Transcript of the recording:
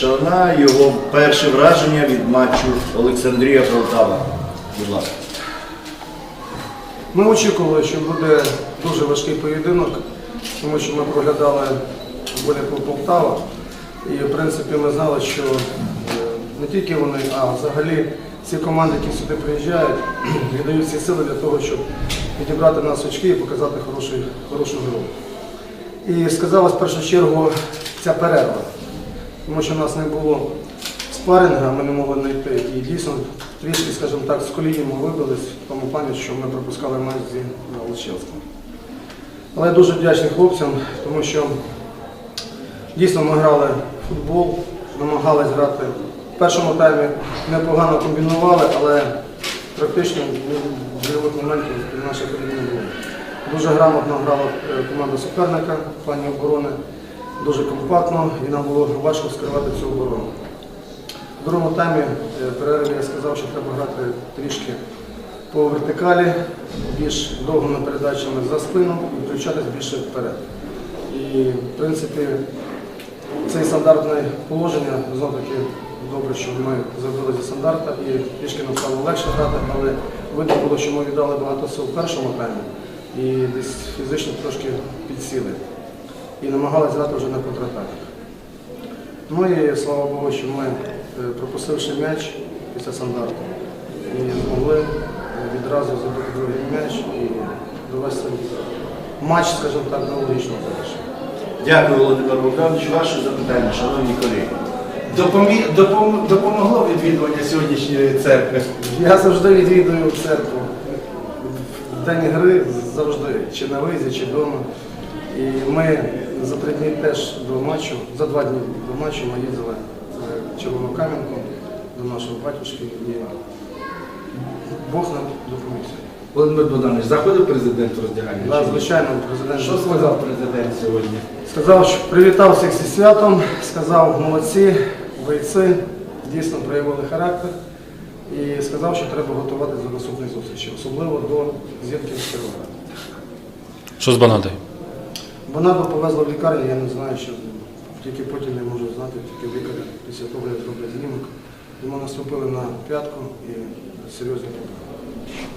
Шана, його перше враження від матчу Олександрія Полтава. Будь ласка. Ми очікували, що буде дуже важкий поєдинок, тому що ми проглядали Боліку Полтава. І в принципі ми знали, що е, не тільки вони, а взагалі ці команди, які сюди приїжджають, віддають всі сили для того, щоб відібрати нас очки і показати хороший, хорошу гру. І сказалась в першу чергу ця перерва, тому що в нас не було спаринга, ми не могли знайти. І дійсно трішки, скажімо так, з колії ми вибились в тому плані, що ми пропускали матч зі Лучевським. Але я дуже вдячний хлопцям, тому що дійсно ми грали в футбол, намагались грати. В першому таймі непогано комбінували, але практично бойових моментів в нашій команді не було. Дуже грамотно грала е, команда суперника в плані оборони, дуже компактно і нам було важко скривати цю оборону. В другому таймі е, перерві я сказав, що треба грати трішки по вертикалі, більш довгими передачами за спину і включатись більше вперед. І в принципі це стандартне положення, знов таки добре, що ми зробили зі стандарта і трішки нам стало легше грати, але видно було, що ми віддали багато сил в першому таймі і десь фізично трошки підсіли. І намагалися грати вже на контратаках. Ну і слава Богу, що ми, е, пропустивши м'яч після стандарту, змогли е, відразу забити другий м'яч і довести матч, скажімо так, до логічного завершення. Дякую, Володимир Богданович. Ваше запитання, шановні колеги. Допомі... допом- Допомогло відвідування сьогоднішньої церкви. Я завжди відвідую церкву в день гри завжди, чи на визі, чи вдома. І ми за три дні теж до матчу, за два дні до матчу ми їздили в Червону Кам'янку до нашого батюшки і Бог нам допоміг. Володимир Богданович, заходив президент у роздягальню? Да, звичайно, президент Що сказав президент сьогодні? Сказав, що привітав всіх зі святом, сказав молодці, бойці, дійсно проявили характер. І сказав, що треба готуватися до наступної зустрічі, особливо до зірки з. Що з Банадою? Бонаду повезла в лікарню, я не знаю, що з ним. Тільки потім я можу знати, тільки лікаря після того, як зроблять знімок. Йому наступили на п'ятку і серйозні проблеми.